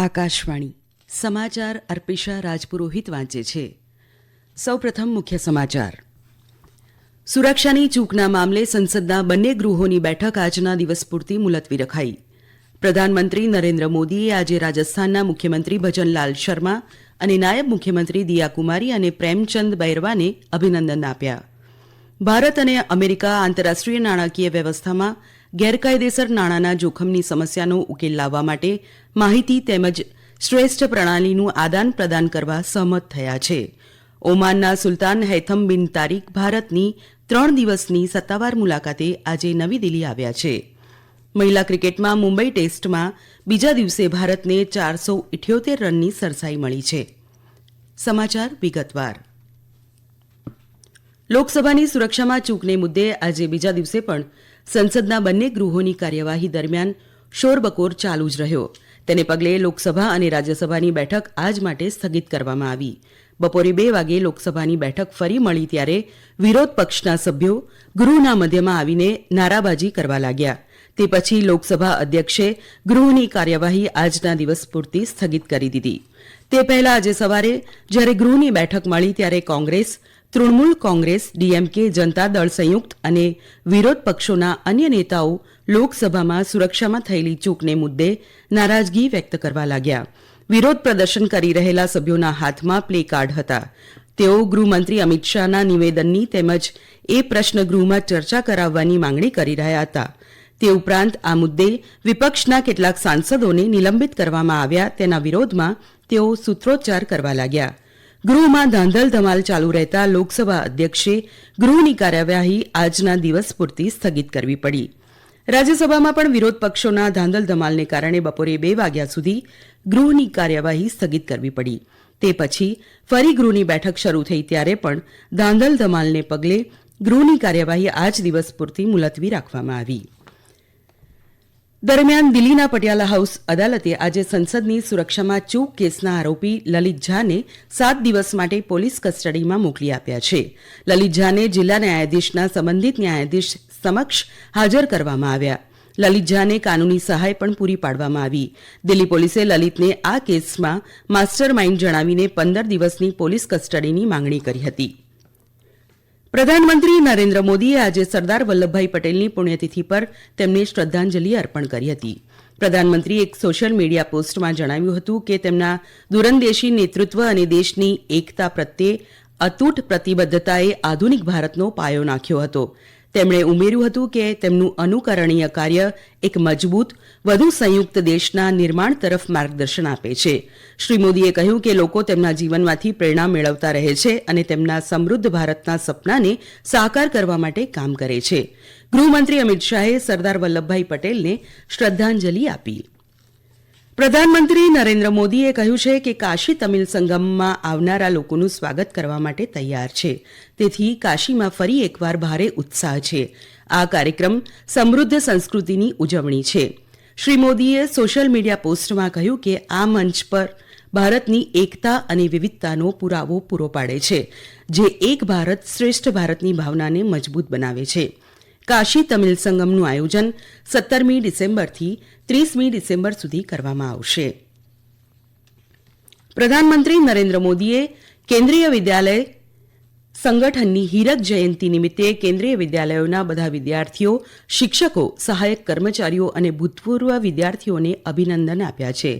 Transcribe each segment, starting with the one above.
આકાશવાણી. સમાચાર અર્પિશા રાજપુરોહિત વાંચે છે. સૌપ્રથમ મુખ્ય સમાચાર. સુરક્ષાની ચૂકના મામલે સંસદના બંને ગૃહોની બેઠક આજના દિવસ પૂરતી મુલતવી રખાઈ. પ્રધાનમંત્રી નરેન્દ્ર મોદીએ આજે રાજસ્થાનના મુખ્યમંત્રી ભજનલાલ શર્મા અને નાયબ મુખ્યમંત્રી દિયાકુમારી અને પ્રેમચંદ બૈરવાને અભિનંદન આપ્યા. ભારત અને અમેરિકા આંતરરાષ્ટ્રીય નાણાકીય વ્યવસ્થામાં ગેરકાયદેસર નાણાંના જોખમની સમસ્યાનો ઉકેલ લાવવા માટે માહિતી તેમજ શ્રેષ્ઠ પ્રણાલીનું આદાન પ્રદાન કરવા સહમત થયા છે. ઓમાનના સુલતાન હૈથમ બિન તારીક ભારતની ત્રણ દિવસની સત્તાવાર મુલાકાતે આજે નવી દિલ્હી આવ્યા છે. મહિલા ક્રિકેટમાં મુંબઈ ટેસ્ટમાં બીજા દિવસે ભારતને ચારસો ઇઠ્યોતેર રનની સરસાઈ મળી છે. સમાચાર વિગતવાર. લોકસભાની સુરક્ષામાં ચૂકને મુદ્દે આજે બીજા દિવસે પણ સંસદના બંને ગૃહોની કાર્યવાહી દરમિયાન શોરબકોર ચાલુ જ રહ્યો. તેને પગલે લોકસભા અને રાજ્યસભાની બેઠક આજ માટે સ્થગિત કરવામાં આવી. બપોરે બે વાગે લોકસભાની બેઠક ફરી મળી ત્યારે વિરોધ પક્ષના સભ્યો ગૃહના મધ્યમાં આવીને નારાબાજી કરવા લાગ્યા. તે પછી લોકસભા અધ્યક્ષે ગૃહની કાર્યવાહી આજના દિવસ પૂરતી સ્થગિત કરી દીધી. તે પહેલા આજે સવારે જ્યારે ગૃહની બેઠક મળી ત્યારે કોંગ્રેસ તૃણમૂલ કોંગ્રેસ, ડીએમકે, જનતા દળ સંયુક્ત અને વિરોધ પક્ષોના અન્ય નેતાઓ લોકસભામાં સુરક્ષામાં થયેલી ચૂકને મુદ્દે નારાજગી વ્યક્ત કરવા લાગ્યા. વિરોધ પ્રદર્શન કરી રહેલા સભ્યોના હાથમાં પ્લે કાર્ડ હતા. તેઓ ગૃહમંત્રી અમિત શાહના નિવેદનની તેમજ એ પ્રશ્ન ગૃહમાં ચર્ચા કરાવવાની માંગણી કરી રહ્યા હતા. તે ઉપરાંત આ મુદ્દે વિપક્ષના કેટલાક સાંસદોને નિલંબિત કરવામાં આવ્યા. તેના વિરોધમાં તેઓ સૂત્રોચ્ચાર કરવા લાગ્યા. ગૃહમાં ધાંધલ ધમાલ ચાલુ રહેતા લોકસભા અધ્યક્ષે ગૃહની કાર્યવાહી આજના દિવસ પૂરતી સ્થગિત કરવી પડી. રાજ્યસભામાં પણ વિરોધ પક્ષોના ધાંધલ ધમાલને કારણે બપોરે બે વાગ્યા સુધી ગૃહની કાર્યવાહી સ્થગિત કરવી પડી. તે પછી ફરી ગૃહની બેઠક શરૂ થઈ ત્યારે પણ ધાંધલ ધમાલને પગલે ગૃહની કાર્યવાહી આજ દિવસ પૂરતી મુલતવી રાખવામાં આવી. દરમિયાન દિલ્હીના પટિયાલા હાઉસ અદાલતે આજે સંસદની સુરક્ષામાં ચૂક કેસના આરોપી લલિત ઝાને સાત દિવસ માટે પોલીસ કસ્ટડીમાં મોકલી આપ્યા છે. લલિત ઝાને જિલ્લા ન્યાયાધીશના સંબંધિત ન્યાયાધીશ સમક્ષ હાજર કરવામાં આવ્યા. લલિત ઝાને કાનૂની સહાય પણ પૂરી પાડવામાં આવી. દિલ્હી પોલીસે લલિતને આ કેસમાં માસ્ટર માઇન્ડ જણાવીને પંદર દિવસની પોલીસ કસ્ટડીની માંગણી કરી હતી. પ્રધાનમંત્રી નરેન્દ્ર મોદીએ આજે સરદાર વલ્લભભાઈ પટેલની પુણ્યતિથિ પર તેમને શ્રદ્ધાંજલિ અર્પણ કરી હતી. પ્રધાનમંત્રીએ એક સોશિયલ મીડિયા પોસ્ટમાં જણાવ્યું હતું કે તેમના દૂરંદેશી નેતૃત્વ અને દેશની એકતા પ્રત્યે અતૂટ પ્રતિબદ્ધતાએ આધુનિક ભારતનો પાયો નાખ્યો હતો. તેમણે ઉમેર્યું હતું કે તેમનું અનુકરણીય કાર્ય એક મજબૂત, વધુ સંયુક્ત દેશના નિર્માણ તરફ માર્ગદર્શન આપે છે. શ્રી મોદીએ કહ્યું કે લોકો તેમના જીવનમાંથી પ્રેરણા મેળવતા રહે છે અને તેમના સમૃદ્ધ ભારતના સપનાને સાકાર કરવા માટે કામ કરે છે. ગૃહમંત્રી અમિત શાહે સરદાર વલ્લભભાઈ પટેલને શ્રદ્ધાંજલિ આપી. પ્રધાનમંત્રી નરેન્દ્ર મોદીએ કહ્યું છે કે કાશી તમિલ સંગમમાં આવનારા લોકોનું સ્વાગત કરવા માટે તૈયાર છે. તેથી કાશીમાં ફરી એકવાર ભારે ઉત્સાહ છે. આ કાર્યક્રમ સમૃદ્ધ સંસ્કૃતિની ઉજવણી છે. શ્રી મોદીએ સોશિયલ મીડિયા પોસ્ટમાં કહ્યું કે આ મંચ પર ભારતની એકતા અને વિવિધતાનો પુરાવો પૂરો પાડે છે, જે એક ભારત શ્રેષ્ઠ ભારતની ભાવનાને મજબૂત બનાવે છે. કાશી તમિલ સંગમનું આયોજન સત્તરમી ડિસેમ્બરથી ત્રીસમી ડિસેમ્બર સુધી કરવામાં આવશે. પ્રધાનમંત્રી નરેન્દ્ર મોદીએ કેન્દ્રીય વિદ્યાલય સંગઠનની હીરક જયંતિ નિમિત્તે કેન્દ્રીય વિદ્યાલયોના બધા વિદ્યાર્થીઓ, શિક્ષકો, સહાયક કર્મચારીઓ અને ભૂતપૂર્વ વિદ્યાર્થીઓને અભિનંદન આપ્યા છે.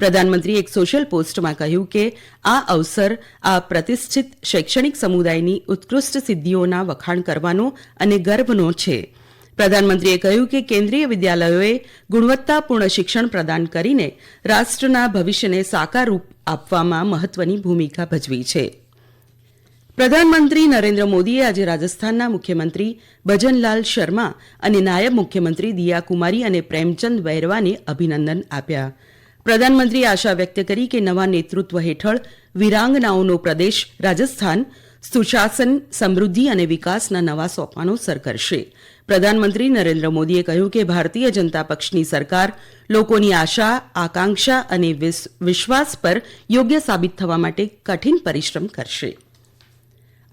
પ્રધાનમંત્રીએ એક સોશિયલ પોસ્ટમાં કહ્યું કે, આ અવસર આ પ્રતિષ્ઠિત શૈક્ષણિક સમુદાયની ઉત્કૃષ્ટ સિદ્ધિઓના વખાણ કરવાનો અને ગર્વનો છે. પ્રધાનમંત્રીએ કહ્યું કે, કેન્દ્રીય વિદ્યાલયોએ ગુણવત્તાપૂર્ણ શિક્ષણ પ્રદાન કરીને રાષ્ટ્રના ભવિષ્યને સાકાર રૂપ આપવામાં મહત્વની ભૂમિકા ભજવી છે. પ્રધાનમંત્રી નરેન્દ્ર મોદીએ આજે રાજસ્થાનના મુખ્યમંત્રી ભજનલાલ શર્મા અને નાયબ મુખ્યમંત્રી દિયા કુમારી અને પ્રેમચંદ વૈરવાને અભિનંદન આપ્યા. પ્રધાનમંત્રીએ આશા વ્યક્ત કરી કે નવા નેતૃત્વ હેઠળ વિરાંગનાઓનો પ્રદેશ, રાજસ્થાન, સુશાસન, સમૃદ્ધિ અને વિકાસના નવા સોપાનો સર કરશે. પ્રધાનમંત્રી નરેન્દ્ર મોદીએ કહ્યું કે ભારતીય જનતા પક્ષની સરકાર લોકોની આશા, આકાંક્ષા અને વિશ્વાસ પર યોગ્ય સાબિત થવા માટે કઠિન પરિશ્રમ કરશે.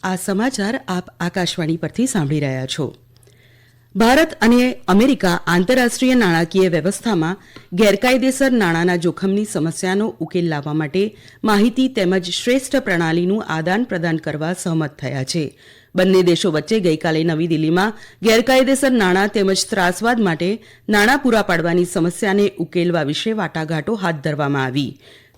આ સમાચાર આપ આકાશવાણી પરથી સાંભળી રહ્યા છો. ભારત અને અમેરિકા આંતરરાષ્ટ્રીય નાણાકીય વ્યવસ્થામાં ગેરકાયદેસર નાણાંના જોખમની સમસ્યાનો ઉકેલ લાવવા માટે માહિતી તેમજ શ્રેષ્ઠ પ્રણાલીનું આદાન પ્રદાન કરવા સહમત થયા છે. બંને દેશો વચ્ચે ગઈકાલે નવી દિલ્હીમાં ગેરકાયદેસર નાણાં તેમજ ત્રાસવાદ માટે નાણાં પૂરા પાડવાની સમસ્યાને ઉકેલવા વિશે વાટાઘાટો હાથ ધરવામાં આવી.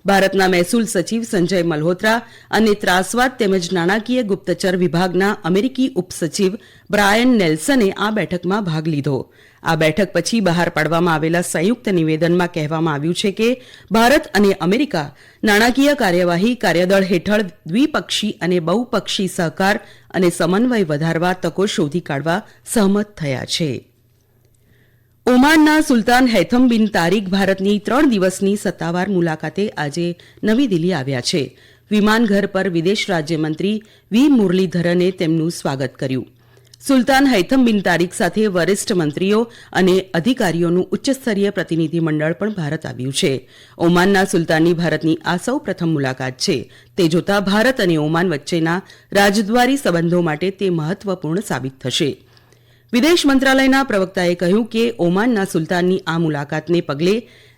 ભારતના મહેસૂલ સચિવ સંજય મલ્હોત્રા અને ત્રાસવાદ તેમજ નાણાકીય ગુપ્તચર વિભાગના અમેરિકી ઉપસચિવ બ્રાયન નેલ્સને આ બેઠકમાં ભાગ લીધો. આ બેઠક પછી બહાર પાડવામાં આવેલા સંયુક્ત નિવેદનમાં કહેવામાં આવ્યું છે કે ભારત અને અમેરિકા નાણાકીય કાર્યવાહી કાર્યદળ હેઠળ દ્વિપક્ષી અને બહુપક્ષી સહકાર અને સમન્વય વધારવા તકો શોધી કાઢવા સહમત થયા છે. ઓમાનના સુલતાન હૈથમ બિન તારીક ભારતની ત્રણ દિવસની સત્તાવાર મુલાકાતે આજે નવી દિલ્હી આવ્યા છે. વિમાનઘર પર વિદેશ રાજ્યમંત્રી વી. મુરલીધરને તેમનું સ્વાગત કર્યું. સુલતાન હૈથમ બિન તારીક સાથે વરિષ્ઠ મંત્રીઓ અને અધિકારીઓનું ઉચ્ચસ્તરીય પ્રતિનિધિમંડળ પણ ભારત આવ્યું છે. ઓમાનના સુલતાનની ભારતની આ સૌ પ્રથમ મુલાકાત છે. તે જોતા ભારત અને ઓમાન વચ્ચેના રાજદ્વારી સંબંધો માટે તે મહત્વપૂર્ણ સાબિત થશે. વિદેશ મંત્રાલયના પ્રવક્તાએ કહ્યું કે ઓમાનના સુલતાનની આ મુલાકાતને પગલે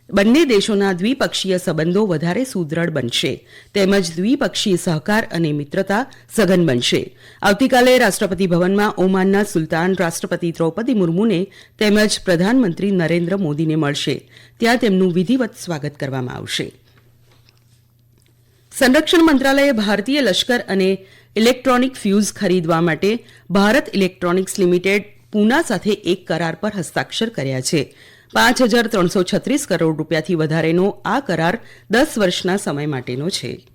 બંને દેશોના દ્વિપક્ષીય સંબંધો વધારે સુદૃઢ બનશે, તેમજ દ્વિપક્ષીય સહકાર અને મિત્રતા સઘન બનશે. આવતીકાલે રાષ્ટ્રપતિ ભવનમાં ઓમાનના સુલતાન રાષ્ટ્રપતિ દ્રૌપદી મુર્મુને તેમજ પ્રધાનમંત્રી નરેન્દ્ર મોદીને મળશે. ત્યાં તેમનું વિધિવત સ્વાગત કરવામાં આવશે. સંરક્ષણ મંત્રાલયે ભારતીય લશ્કર અને ઇલેક્ટ્રોનિક ફ્યુઝ ખરીદવા માટે ભારત ઇલેક્ટ્રોનિક્સ લિમિટેડ પૂના સાથે એક કરાર પર હસ્તાક્ષર કર્યા છે. પાંચ હજાર ત્રણસો છત્રીસ કરોડ રૂપિયાથી વધારેનો આ કરાર દસ વર્ષના સમય માટેનો છે.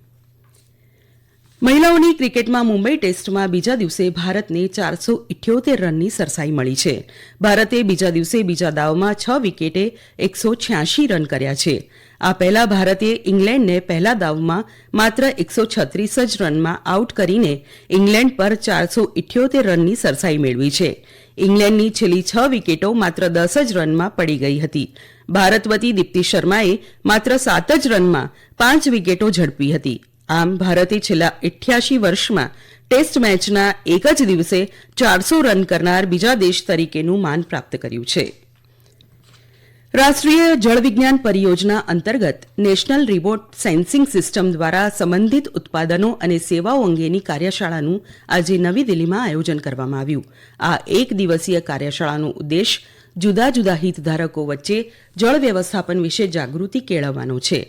મહિલાઓની ક્રિકેટમાં મુંબઈ ટેસ્ટમાં બીજા દિવસે ભારતને ચારસો ઇઠ્યોતેર રનની સરસાઈ મળી છે. ભારતે બીજા દિવસે બીજા દાવમાં છ વિકેટે એકસો છ્યાસી રન કર્યા છે. આ પહેલા ભારતે ઇંગ્લેન્ડને પહેલા દાવમાં માત્ર એકસો છત્રીસ જ રનમાં આઉટ કરીને ઇંગ્લેન્ડ પર ચારસો ઇઠ્યોતેર રનની સરસાઈ મેળવી છે. ઇંગ્લેન્ડની છેલ્લી છ વિકેટો માત્ર દસ જ રનમાં પડી ગઈ હતી. ભારત વતી દીપ્તિ શર્માએ માત્ર સાત જ રનમાં પાંચ વિકેટો ઝડપી હતી. આમ ભારતે છેલ્લા અઠ્યાસી વર્ષમાં ટેસ્ટ મેચના એક જ દિવસે ચારસો રન કરનાર બીજા દેશ તરીકેનું માન પ્રાપ્ત કર્યું છે. રાષ્ટ્રીય જળવિજ્ઞાન પરિયોજના અંતર્ગત નેશનલ રિમોટ સેન્સિંગ સિસ્ટમ દ્વારા સંબંધિત ઉત્પાદનો અને સેવાઓ અંગેની કાર્યશાળાનું આજે નવી દિલ્હીમાં આયોજન કરવામાં આવ્યું. આ એક દિવસીય કાર્યશાળાનો ઉદ્દેશ જુદા જુદા હિતધારકો વચ્ચે જળ વ્યવસ્થાપન વિશે જાગૃતિ કેળવવાનો છે.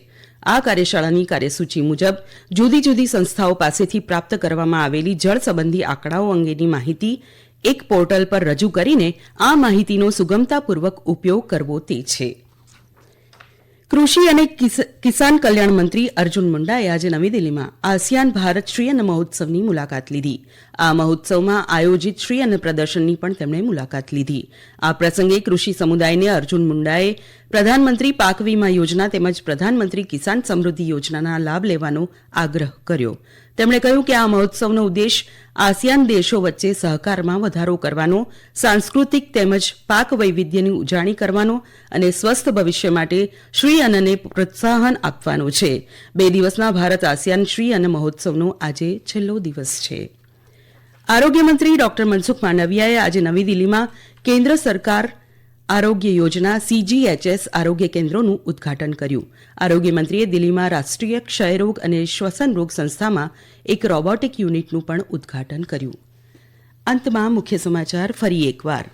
આ કાર્યશાળાની કાર્યસૂચિ મુજબ જુદી જુદી સંસ્થાઓ પાસેથી પ્રાપ્ત કરવામાં આવેલી જળ સંબંધી આંકડાઓ અંગેની માહિતી એક પોર્ટલ પર રજૂ કરીને આ માહિતીનો સુગમતાપૂર્વક ઉપયોગ કરવો તે છે. કૃષિ અને કિસાન કલ્યાણ મંત્રી અર્જુન મુંડાએ આજે નવી દિલ્હીમાં આસિયાન ભારત શ્રી અન્ન મહોત્સવની મુલાકાત લીધી. આ મહોત્સવમાં આયોજિત શ્રી અન્ન પ્રદર્શનની પણ તેમણે મુલાકાત લીધી. આ પ્રસંગે કૃષિ સમુદાયને અર્જુન મુંડાએ પ્રધાનમંત્રી પાક વીમા યોજના તેમજ પ્રધાનમંત્રી કિસાન સમૃદ્ધિ યોજનાના લાભ લેવાનો આગ્રહ કર્યો. તેમણે કહ્યું કે આ મહોત્સવનો ઉદ્દેશ આસિયાન દેશો વચ્ચે સહકારમાં વધારો કરવાનો, સાંસ્કૃતિક તેમજ પાક વૈવિધ્યની ઉજાણી કરવાનો અને સ્વસ્થ ભવિષ્ય માટે શ્રી અન્નને પ્રોત્સાહન આપવાનો છે. બે દિવસના ભારત આસિયાન શ્રી અન્ન મહોત્સવનો આજે છેલ્લો દિવસ છે. આરોગ્ય મંત્રી ડોક્ટર મનસુખ માંડવિયાએ આજે નવી દિલ્હીમાં કેન્દ્ર સરકાર આરોગ્ય યોજના સીજીએચએસ આરોગ્ય કેન્દ્રોનું ઉદ્ઘાટન કર્યું. આરોગ્ય મંત્રીએ દિલ્હીમાં રાષ્ટ્રીય ક્ષયરોગ અને શ્વસન રોગ સંસ્થામાં એક રોબોટિક યુનિટનું પણ ઉદ્ઘાટન કર્યું. અંતમાં મુખ્ય સમાચાર ફરી એકવાર.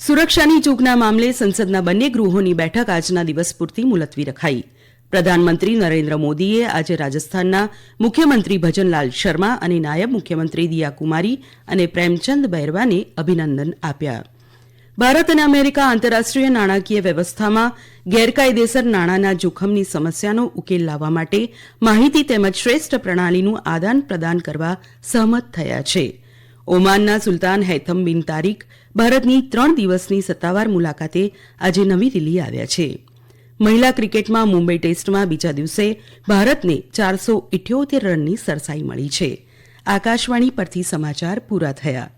સુરક્ષાની ચૂકના મામલે સંસદના બંને ગૃહોની બેઠક આજના દિવસ પૂરતી મુલતવી રખાઈ. પ્રધાનમંત્રી નરેન્દ્ર મોદીએ આજે રાજસ્થાનના મુખ્યમંત્રી ભજનલાલ શર્મા અને નાયબ મુખ્યમંત્રી દિયા કુમારી અને પ્રેમચંદ બૈરવાને અભિનંદન આપ્યા. ભારત અને અમેરિકા આંતરરાષ્ટ્રીય નાણાકીય વ્યવસ્થામાં ગેરકાયદેસર નાણાંના જોખમની સમસ્યાનો ઉકેલ લાવવા માટે માહિતી તેમજ શ્રેષ્ઠ પ્રણાલીનું આદાન પ્રદાન કરવા સહમત થયા છે. ઓમાનના સુલતાન હૈથમ બિન તારીક ભારતની ત્રણ દિવસની સત્તાવાર મુલાકાતે આજે નવી દિલ્હી આવ્યા છે. મહિલા ક્રિકેટમાં મુંબઈ ટેસ્ટમાં બીજા દિવસે ભારતને ચારસો ઇઠ્યોતેર રનની સરસાઈ મળી છે. આકાશવાણી પરથી સમાચાર પૂરા થયા.